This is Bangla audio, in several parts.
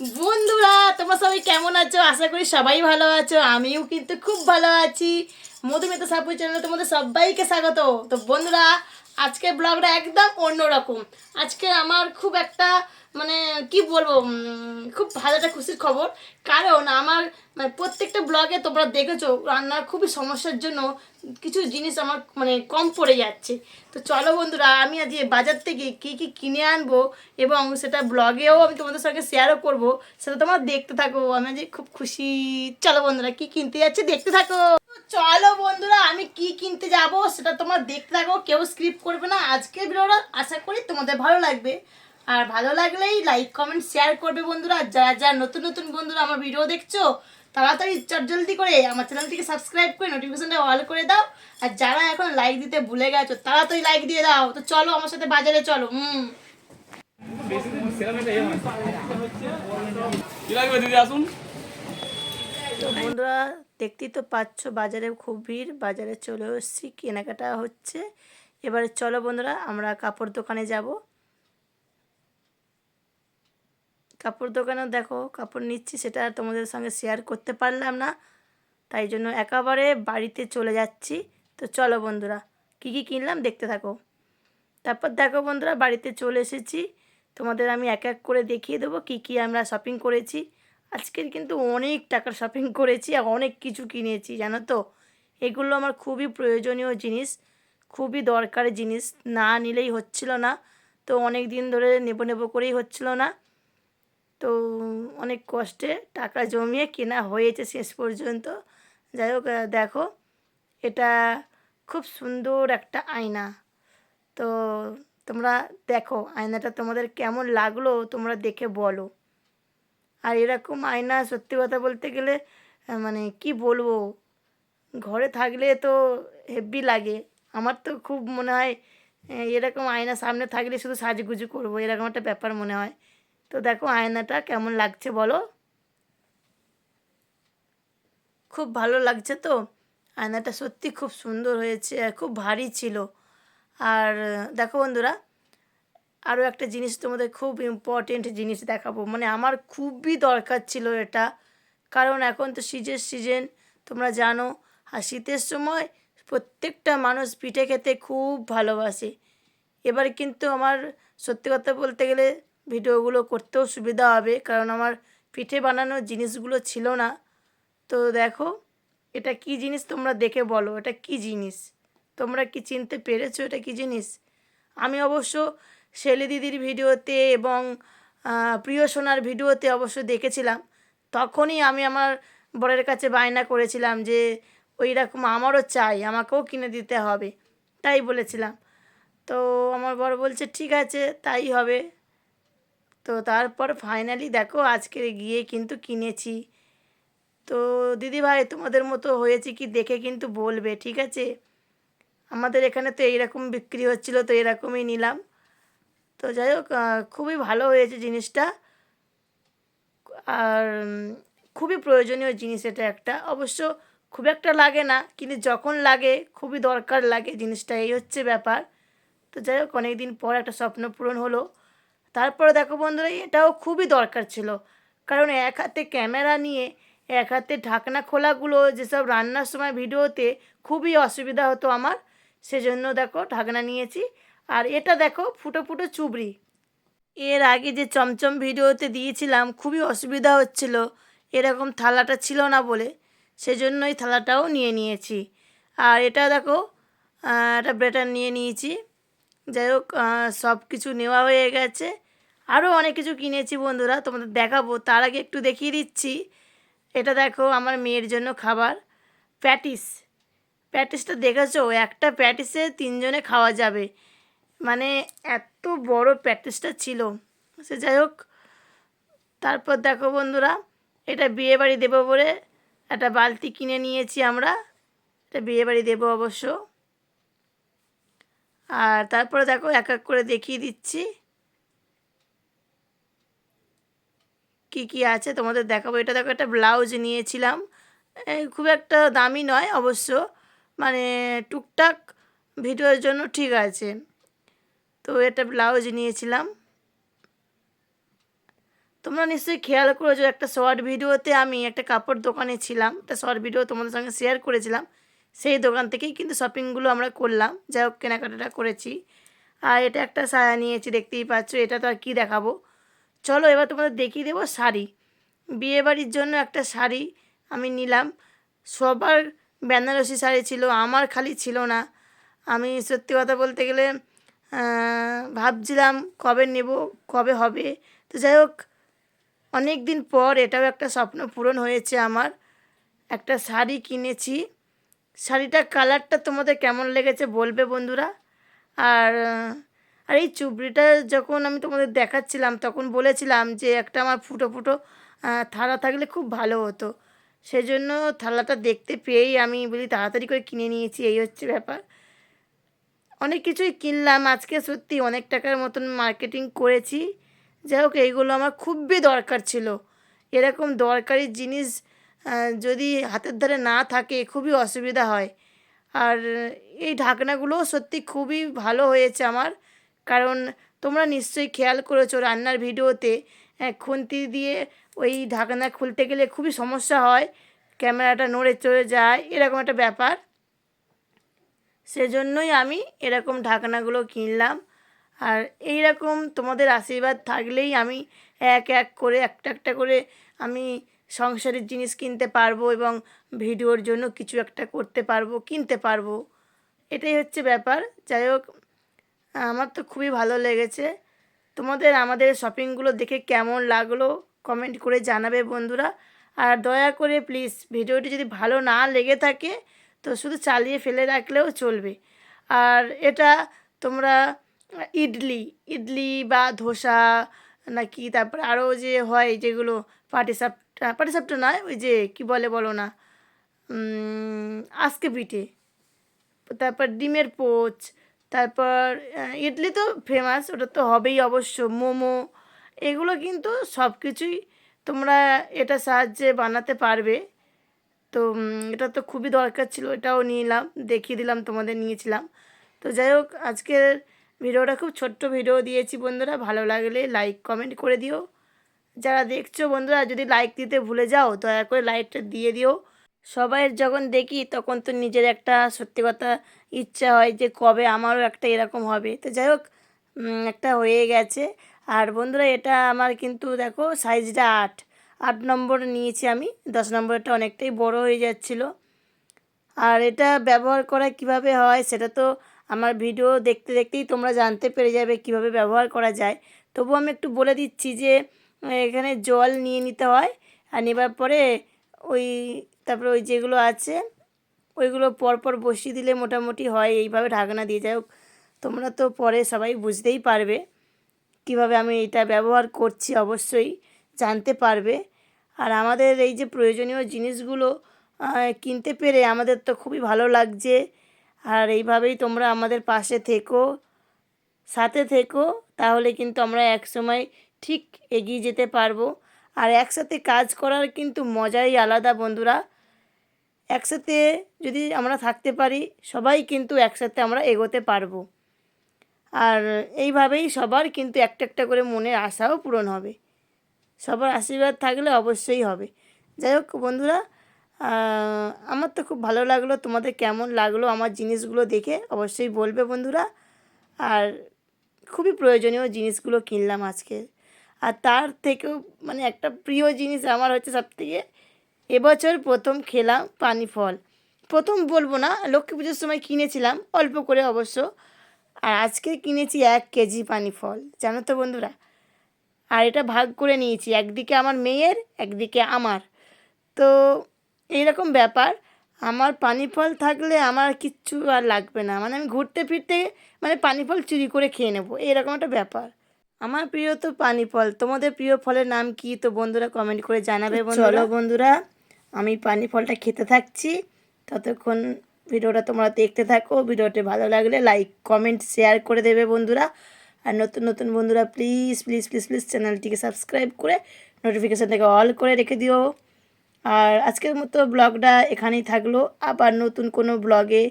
বন্ধুরা, তোমরা সবাই কেমন আছো? আশা করি সবাই ভালো আছো, আমিও কিন্তু খুব ভালো আছি। মধুমিতা সাপুর চ্যানেলে তোমাদের সবাইকে স্বাগত। তো বন্ধুরা, আজকের ব্লগটা একদম অন্যরকম। আজকে আমার খুব একটা মানে কি বলব খুব ভালো একটা খুশির খবর। কারণ আমার মানে প্রত্যেকটা ব্লগে তোমরা দেখেছ, রান্নার খুবই সমস্যার জন্য কিছু জিনিস আমার মানে কম পড়ে যাচ্ছে। তো চলো বন্ধুরা, আমি আজ বাজার থেকে কী কী কিনে আনব এবং সেটা ব্লগেও আমি তোমাদের সঙ্গে শেয়ারও করব, সেটা তোমরা দেখতে থাকো। আমি আজ খুব খুশি। চলো বন্ধুরা, কি কিনতে যাচ্ছে দেখতে থাকো। চলো বন্ধুরা, আমি কি কিনতে যাব সেটা তোমরা দেখতে থাকো, কেউ স্ক্রিপ্ট করবে না। আজকের ভিডিওটা আশা করি তোমাদের ভালো লাগবে। আর ভালো লাগলেই লাইক কমেন্ট শেয়ার করবে বন্ধুরা। যারা যারা নতুন নতুন বন্ধুরা আমার ভিডিও দেখছ তাড়াতাড়ি চট জলদি করে আমার চ্যানেলটিকে সাবস্ক্রাইব করে নোটিফিকেশনটা অল করে দাও। আর যারা এখন লাইক দিতে ভুলে গেছো তাড়াতাড়ি লাইক দিয়ে দাও। তো চলো আমার সাথে বাজারে চলো হুম। বন্ধুরা দেখতেই তো পাচ্ছ বাজারে খুব ভিড়। বাজারে চলে এসেছি কেনাকাটা হচ্ছে। এবারে চলো বন্ধুরা আমরা কাপড় দোকানে যাব। কাপড় দোকানেও দেখো, কাপড় নিচ্ছি সেটা তোমাদের সঙ্গে শেয়ার করতে পারলাম না। তাই জন্য একেবারে বাড়িতে চলে যাচ্ছি। তো চলো বন্ধুরা, কী কী কিনলাম দেখতে থাকো। তারপর দেখো বন্ধুরা, বাড়িতে চলে এসেছি। তোমাদের আমি এক এক করে দেখিয়ে দেবো কী কী আমরা শপিং করেছি। আজকের কিন্তু অনেক টাকার শপিং করেছি আর অনেক কিছু কিনেছি, জানো তো? এগুলো আমার খুবই প্রয়োজনীয় জিনিস, খুবই দরকারি জিনিস, না নিলেই হচ্ছিল না। তো অনেক দিন ধরে নেব নেব করেই হচ্ছিল না। তো অনেক কষ্টে টাকা জমিয়ে কেনা হয়েছে শেষ পর্যন্ত। যাই হোক দেখো, এটা খুব সুন্দর একটা আয়না। তো তোমরা দেখো, আয়নাটা তোমাদের কেমন লাগল তোমরা দেখে বলো। আর এরকম আয়না সত্যি কথা বলতে গেলে মানে কি বলব, ঘরে থাকলে তো হেভি লাগে। আমার তো খুব মনে হয় এরকম আয়না সামনে থাকলে শুধু সাজগুজু করব, এরকম একটা ব্যাপার মনে হয়। তো দেখো আয়নাটা কেমন লাগছে বলো? খুব ভালো লাগছে তো? আয়নাটা সত্যি খুব সুন্দর হয়েছে, খুব ভারী ছিল। আর দেখো বন্ধুরা, আরও একটা জিনিস তোমাদের খুব ইম্পর্টেন্ট জিনিস দেখাবো। মানে আমার খুবই দরকার ছিল এটা। কারণ এখন তো সিজের সিজন তোমরা জানো, আর শীতের সময় প্রত্যেকটা মানুষ পিঠে খেতে খুব ভালোবাসে। এবার কিন্তু আমার সত্যি কথা বলতে গেলে ভিডিওগুলো করতেও সুবিধা হবে, কারণ আমার পিঠে বানানোর জিনিসগুলো ছিল না। তো দেখো, এটা কি জিনিস তোমরা দেখে বলো, এটা কি জিনিস? তোমরা কি চিনতে পেরেছ এটা কি জিনিস? আমি অবশ্য শেলি দিদির ভিডিওতে এবং প্রিয় সোনার ভিডিওতে অবশ্য দেখেছিলাম। তখনই আমি আমার বরের কাছে বায়না করেছিলাম যে ওই রকম আমারও চাই, আমাকেও কিনে দিতে হবে। তাই বলেছিলাম। তো আমার বর বলছে, ঠিক আছে, তাই হবে। তো তারপর ফাইনালি দেখো আজকে গিয়ে কিন্তু কিনেছি। তো দিদিভাই, তোমাদের মতো হয়েছে কি দেখে কিন্তু বলবে, ঠিক আছে? আমাদের এখানে তো এইরকম বিক্রি হচ্ছিল, তো এরকমই নিলাম। তো যাই হোক খুবই ভালো হয়েছে জিনিসটা। আর খুবই প্রয়োজনীয় জিনিস এটা একটা। অবশ্য খুব একটা লাগে না, কিন্তু যখন লাগে, খুবই দরকার লাগে জিনিসটা, এই হচ্ছে ব্যাপার। তো যাই হোক অনেক দিন পর একটা স্বপ্ন পূরণ হলো। তারপরে দেখো বন্ধুরা, এটাও খুবই দরকার ছিল। কারণ এক হাতে ক্যামেরা নিয়ে, এক হাতে ঢাকনা খোলাগুলো, যেসব রান্নার সময় ভিডিওতে খুবই অসুবিধা হতো আমার, সেজন্য দেখো ঢাকনা নিয়েছি। আর এটা দেখো ফুটো ফুটো চুবড়ি। এর আগে যে চমচম ভিডিওতে দিয়েছিলাম, খুবই অসুবিধা হচ্ছিল। এরকম থালাটা ছিল না বলে, সেজন্যই থালাটাও নিয়ে নিয়েছি। আর এটা দেখো একটা ব্রেটার নিয়ে নিয়েছি। যাই হোক সব কিছু নেওয়া হয়ে গেছে। আরও অনেক কিছু কিনেছি বন্ধুরা, তোমাদের দেখাবো। তার আগে একটু দেখিয়ে দিচ্ছি। এটা দেখো আমার মেয়ের জন্য খাবার। প্যাটিস। প্যাটিসটা দেখেছ? একটা প্যাটিসে তিনজনে খাওয়া যাবে। মানে এত বড় প্যাটিসটা ছিল। সে যাই হোক তারপর দেখো বন্ধুরা, এটা বিয়েবাড়ি দেবো বলে একটা বালতি কিনে নিয়েছি আমরা। এটা বিয়েবাড়ি দেবো অবশ্য। আর তারপরে দেখো এক এক করে দেখিয়ে দিচ্ছি। কি কি আছে তোমাদের দেখাবো? এটা দেখো, একটা ব্লাউজ নিয়েছিলাম। খুব একটা দামি নয় অবশ্য। মানে টুকটাক ভিডিওর জন্য ঠিক আছে। তো এটা ব্লাউজ নিয়েছিলাম। তোমরা নিশ্চয়ই খেয়াল করেছ, একটা শর্ট ভিডিওতে আমি একটা কাপড় দোকানে ছিলাম। একটা শর্ট ভিডিও তোমাদের সঙ্গে শেয়ার করেছিলাম। সেই দোকান থেকেই কিন্তু শপিংগুলো আমরা করলাম। যাই হোক, কেনাকাটাটা করেছি। আর এটা একটা সায়া নিয়েছি, দেখতেই পাচ্ছ। এটা তো আর কী দেখাবো? চলো এবার তোমাদের দেখিয়ে দেবো শাড়ি। বিয়েবাড়ির জন্য একটা শাড়ি আমি নিলাম। সবার বেনারসি শাড়ি ছিল, আমার খালি ছিল না। আমি সত্যি কথা বলতে গেলে ভাবছিলাম কবে নেব, কবে হবে? তো যাই হোক অনেক দিন পর এটাও একটা স্বপ্ন পূরণ হয়েছে আমার। একটা শাড়ি কিনেছি। শাড়িটার কালারটা তোমাদের কেমন লেগেছে বলবে বন্ধুরা? আর আর এই চুবড়িটা যখন আমি তোমাদের দেখাচ্ছিলাম, তখন বলেছিলাম যে একটা আমার ফুটো ফুটো থালা থাকলে খুব ভালো হতো। সেজন্য থালাটা দেখতে পেয়েই আমি বলি তাড়াতাড়ি করে কিনে নিয়েছি, এই হচ্ছে ব্যাপার। অনেক কিছুই কিনলাম, আজকে সত্যি অনেক টাকার মতন মার্কেটিং করেছি। যাই হোক, এইগুলো আমার খুবই দরকার ছিল। এরকম দরকারি জিনিস যদি হাতের ধারে না থাকে খুবই অসুবিধা হয়। আর এই ঢাকনাগুলোও সত্যি খুবই ভালো হয়েছে আমার। কারণ তোমরা নিশ্চয়ই খেয়াল করেছ রান্নার ভিডিওতে খুন্তি দিয়ে ওই ঢাকনা খুলতে গেলে খুবই সমস্যা হয়, ক্যামেরাটা নড়ে চড়ে যায়, এরকম একটা ব্যাপার। সেজন্যই আমি এরকম ঢাকনাগুলো কিনলাম। আর এই রকম তোমাদের আশীর্বাদ থাকলেই আমি এক এক করে, একটা একটা করে আমি সংসারের জিনিস কিনতে পারব এবং ভিডিওর জন্য কিছু একটা করতে পারব, কিনতে পারব। এটাই হচ্ছে ব্যাপার। যাই হোক, আমার তো খুবই ভালো লেগেছে। তোমাদের আমাদের শপিংগুলো দেখে কেমন লাগল কমেন্ট করে জানাবে বন্ধুরা। আর দয়া করে প্লিজ ভিডিওটি যদি ভালো না লেগে থাকে, তো শুধু চালিয়ে ফেলে রাখলেও চলবে। আর এটা তোমরা ইডলি ইডলি বা ধোসা নাকি তারপর আরও যে হয় যেগুলো পাটিসাপটা পাটিসাপটা নয় ওই যে কি বলে বলো না আজকে পিঠে। তারপর ডিমের পোচ, তারপর ইডলি তো ফেমাস ওটা তো হবেই অবশ্য, মোমো, এগুলো কিন্তু সব কিছুই তোমরা এটা সাহায্যে বানাতে পারবে। তো এটা তো খুবই দরকার ছিল, এটাও নিলাম দেখিয়ে দিলাম, তোমাদের নিয়েছিলাম। তো যাই হোক, আজকের ভিডিওটা খুব ছোট্ট ভিডিও দিয়েছি বন্ধুরা, ভালো লাগলে লাইক কমেন্ট করে দিও। যারা দেখছ বন্ধুরা, যদি লাইক দিতে ভুলে যাও, দয়া করে লাইকটা দিয়ে দিও। সবাইয়ের যখন দেখি, তখন তো নিজের একটা সত্যি কথা ইচ্ছা হয় যে কবে আমারও একটা এরকম হবে। তো যাই হোক একটা হয়ে গেছে। আর বন্ধুরা, এটা আমার কিন্তু দেখো সাইজটা আট। আট নম্বর নিয়েছি আমি। দশ নম্বরটা অনেকটাই বড় হয়ে যাচ্ছিল। আর এটা ব্যবহার করা কীভাবে হয়, সেটা তো আমার ভিডিও দেখতে দেখতেই তোমরা জানতে পেরে যাবে কীভাবে ব্যবহার করা যায়। তবু আমি একটু বলে দিচ্ছি যে এখানে জল নিয়ে নিতে হয় আর নেবার পরে ওই তারপরে ওই যেগুলো আছে, ওইগুলো পরপর বসিয়ে দিলে মোটামুটি হয়। এইভাবে ঢাকনা দিয়ে যাই তোমরা তো পরে সবাই বুঝতেই পারবে কীভাবে আমি এটা ব্যবহার করছি, অবশ্যই জানতে পারবে। আর আমাদের এই যে প্রয়োজনীয় জিনিসগুলো কিনতে পেরে আমাদের তো খুবই ভালো লাগছে। আর এইভাবেই তোমরা আমাদের পাশে থেকো, সাথে থেকো, তাহলে কিন্তু আমরা একসময় ঠিক এগিয়ে যেতে পারব। আর একসাথে কাজ করার কিন্তু মজাই আলাদা বন্ধুরা। একসাথে যদি আমরা থাকতে পারি, সবাই কিন্তু একসাথে আমরা এগোতে পারব। আর এইভাবেই সবার কিন্তু একটা একটা করে মনের আশাও পূরণ হবে। সবার আশীর্বাদ থাকলে অবশ্যই হবে। যাই হোক বন্ধুরা আমার তো খুব ভালো লাগল, তোমাদের কেমন লাগল আমার জিনিসগুলো দেখে অবশ্যই বলবে বন্ধুরা। আর খুবই প্রয়োজনীয় জিনিসগুলো কিনলাম আজকে। আর তার থেকেও মানে একটা প্রিয় জিনিস আমার হচ্ছে সবথেকে, এবছর প্রথম খেলাম পানি ফল। প্রথম বলব না, লক্ষ্মী পুজোর সময় কিনেছিলাম, অল্প করে অবশ্য। আর আজকে কিনেছি এক কেজি পানি ফল, জানো তো বন্ধুরা? আর এটা ভাগ করে নিয়েছি, একদিকে আমার মেয়ের, একদিকে আমার। তো এইরকম ব্যাপার, আমার পানি ফল থাকলে আমার কিচ্ছু আর লাগবে না। মানে আমি ঘুরতে ফিরতে মানে পানি ফল চুরি করে খেয়ে নেব এরকম একটা ব্যাপার। আমার প্রিয় তো পানি ফল তোমাদের প্রিয় ফলের নাম কি? তো বন্ধুরা কমেন্ট করে জানাবে চলো। বন্ধুরা। আমি পানি ফলটা খেতে থাকছি। ততক্ষণ ভিডিওটা তোমরা দেখতে থাকো। ভিডিওটি ভালো লাগলে লাইক কমেন্ট শেয়ার করে দেবে বন্ধুরা। আর নতুন নতুন বন্ধুরা প্লিজ প্লিজ প্লিজ প্লিজ চ্যানেলটিকে সাবস্ক্রাইব করে নোটিফিকেশানটাকে অল করে রেখে দিও। আর আজকের মতো ব্লগটা এখানেই থাকল। আবার নতুন কোনো ব্লগে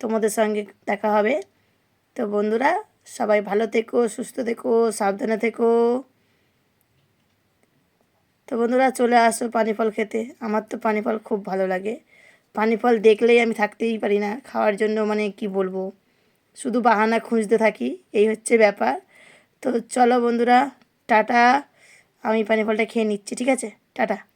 তোমাদের সঙ্গে দেখা হবে। তো বন্ধুরা সবাই ভালো থেকো, সুস্থ থেকো, সাবধানে থেকো। তো বন্ধুরা চলে আসো পানি ফল খেতে। আমার তো পানি ফল খুব ভালো লাগে। পানি ফল দেখলেই আমি থাকতেই পারি না। খাওয়ার জন্য মানে কি বলব? শুধু বাহানা খুঁজতে থাকি, এই হচ্ছে ব্যাপার। তো চলো বন্ধুরা, টাটা। আমি পানি ফলটা খেয়ে নিচ্ছি, ঠিক আছে? টাটা।